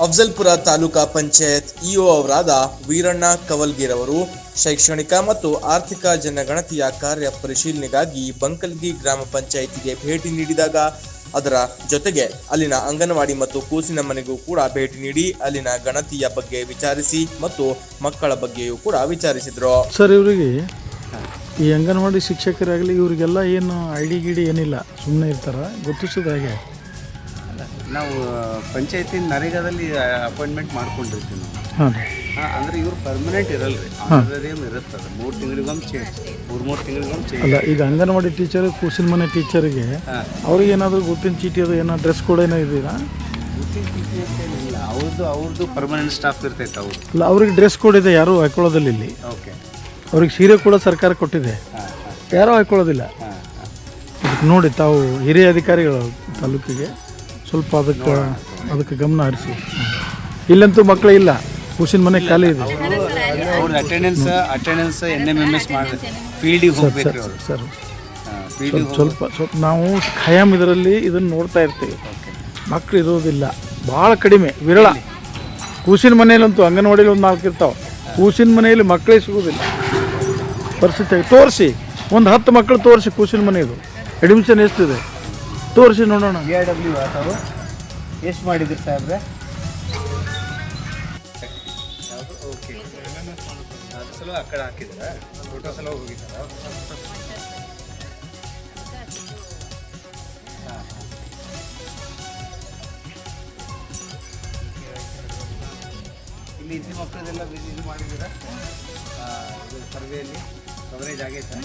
Afzalpur taluka panchayat EO ಅವರಾದ ವೀರಣ್ಣ ಕವಲ್ಗಿರವರು ಶೈಕ್ಷಣಿಕ ಮತ್ತು ಆರ್ಥಿಕ ಜನಗಣತಿಯ ಕಾರ್ಯ ಪರಿಶೀಲನೆಗಾಗಿ ಬಂಕಲ್ಗಿ ಗ್ರಾಮ ಪಂಚಾಯಿತಿಗೆ ಭೇಟಿ ನೀಡಿದಾಗ ಅದರ ಜೊತೆಗೆ ಅಲ್ಲಿನ ಅಂಗನವಾಡಿ ಮತ್ತು ಕೂಸಿನ ಮನೆಗೂ ಕೂಡ ಭೇಟಿ ನೀಡಿ ಅಲ್ಲಿನ ಗಣತಿಯ ಬಗ್ಗೆ ವಿಚಾರಿಸಿ ಮತ್ತು ಮಕ್ಕಳ ಬಗ್ಗೆಯೂ ಕೂಡ ವಿಚಾರಿಸಿದ್ರು. ಸರ್, ಇವರಿಗೆ ಈ ಅಂಗನವಾಡಿ ಶಿಕ್ಷಕರಾಗಲಿ ಇವರಿಗೆಲ್ಲ ಏನು ಐ ಡಿ ಗಿಡಿ ಏನಿಲ್ಲ ಸುಮ್ಮನೆ ಇರ್ತಾರ. ಗೊತ್ತಿಸೋದಾಗೆ ನಾವು ಪಂಚಾಯತಿ ನರೇಗಾದಲ್ಲಿ ಅಪಾಯಿಂಟ್ಮೆಂಟ್ ಮಾಡ್ಕೊಂಡಿರ್ತೀವಿ ನಾವು. ಹಾಂ. ಅಂದ್ರೆ ಇವ್ರು ಪರ್ಮನೆಂಟ್ ಇರಲ್ಲ ರೀ ಮೂರು ತಿಂಗಳಿಗೊಮ್ಮೆ ಚೇಂಜ್ ಮೂರು ಮೂರು ತಿಂಗಳಿಗೊಮ್ಮೆ ಚೇಂಜ್ ಅಲ್ಲ ಈಗ ಅಂಗನವಾಡಿ ಟೀಚರ್ ಕೂಸಿನ ಮನೆ ಟೀಚರಿಗೆ ಅವ್ರಿಗೆ ಏನಾದರೂ ಗುರುತಿನ ಚೀಟಿ ಅದು ಏನೋ ಡ್ರೆಸ್ ಕೋಡ್ ಏನೋ ಇದೆಯಾ ಅವ್ರದ್ದು ಅವ್ರದ್ದು ಪರ್ಮನೆಂಟ್ ಸ್ಟಾಫ್ ಇರ್ತೈತೆ ಅವ್ರು ಅಲ್ಲ ಅವ್ರಿಗೆ ಡ್ರೆಸ್ ಕೋಡ್ ಇದೆ ಯಾರೂ ಹಾಕೊಳ್ಳೋದಿಲ್ಲ ಇಲ್ಲಿ. ಓಕೆ. ಅವ್ರಿಗೆ ಸೀರೆ ಕೂಡ ಸರ್ಕಾರ ಕೊಟ್ಟಿದೆ. ಯಾರು ಹಾಕೊಳ್ಳೋದಿಲ್ಲ. ನೋಡಿ ತಾವು ಹಿರಿಯ ಅಧಿಕಾರಿಗಳು ತಾಲೂಕಿಗೆ. ಸ್ವಲ್ಪ ಅದಕ್ಕೆ ಅದಕ್ಕೆ ಗಮನ ಹರಿಸಿ. ಇಲ್ಲಂತೂ ಮಕ್ಕಳೇ ಇಲ್ಲ. ಕೂಸಿನ ಮನೆ ಖಾಲಿ ಇದೆ. ಅವ್ರದ್ದು attendance attendance N M M S ಮಾಡಿ ಫೀಲ್ಡಿಗೆ ಹೋಗ್ಬೇಕು ಅವರು. ಸರ್. ಫೀಲ್ಡಿಗೆ ಸ್ವಲ್ಪ ಸ್ವಲ್ಪ ನಾವು ಖಾಯಂ ಇದರಲ್ಲಿ ಇದನ್ನು ನೋಡ್ತಾ ಇರ್ತೀವಿ. ಮಕ್ಕಳು ಇರೋದಿಲ್ಲ. ಭಾಳ ಕಡಿಮೆ. ವಿರಳ. ಕೂಸಿನ ಮನೆಯಲ್ಲಂತೂ ಅಂಗನವಾಡಿಲಿ ಒಂದು ನಾಲ್ಕು ಇರ್ತಾವೆ. ಕೂಸಿನ ಮನೆಯಲ್ಲಿ ಮಕ್ಕಳೇ ಸಿಗೋದಿಲ್ಲ. ಪರಿಸ್ಥಿತಿ ತೋರಿಸಿ. ಒಂದು ಹತ್ತು ಮಕ್ಕಳು ತೋರಿಸಿ ಕೂಸಿನ ಮನೆಯದು. ಅಡ್ಮಿಷನ್ ಎಷ್ಟಿದೆ? ತೋರಿಸಿ ನೋಡೋಣ. ಎ ಡಬ್ಲ್ಯೂ ಅಥವಾ ಎಷ್ಟು ಮಾಡಿದ್ರಿ ಸಾಹೇಬ್ರೆ? ಓಕೆ ಅದ್ರ ಸಲ ಆ ಕಡೆ ಹಾಕಿದ್ರೆ ಫೋಟೋ ಸಲ ಹೋಗಿದ್ದಾರ ಇಲ್ಲಿ ಇದ್ದ ಮಕ್ಕಳದೆಲ್ಲ ಇದು ಮಾಡಿದ್ದೀರಾ ಸರ್ವೆಯಲ್ಲಿ ಕವರೇಜ್ ಆಗೈತೆ?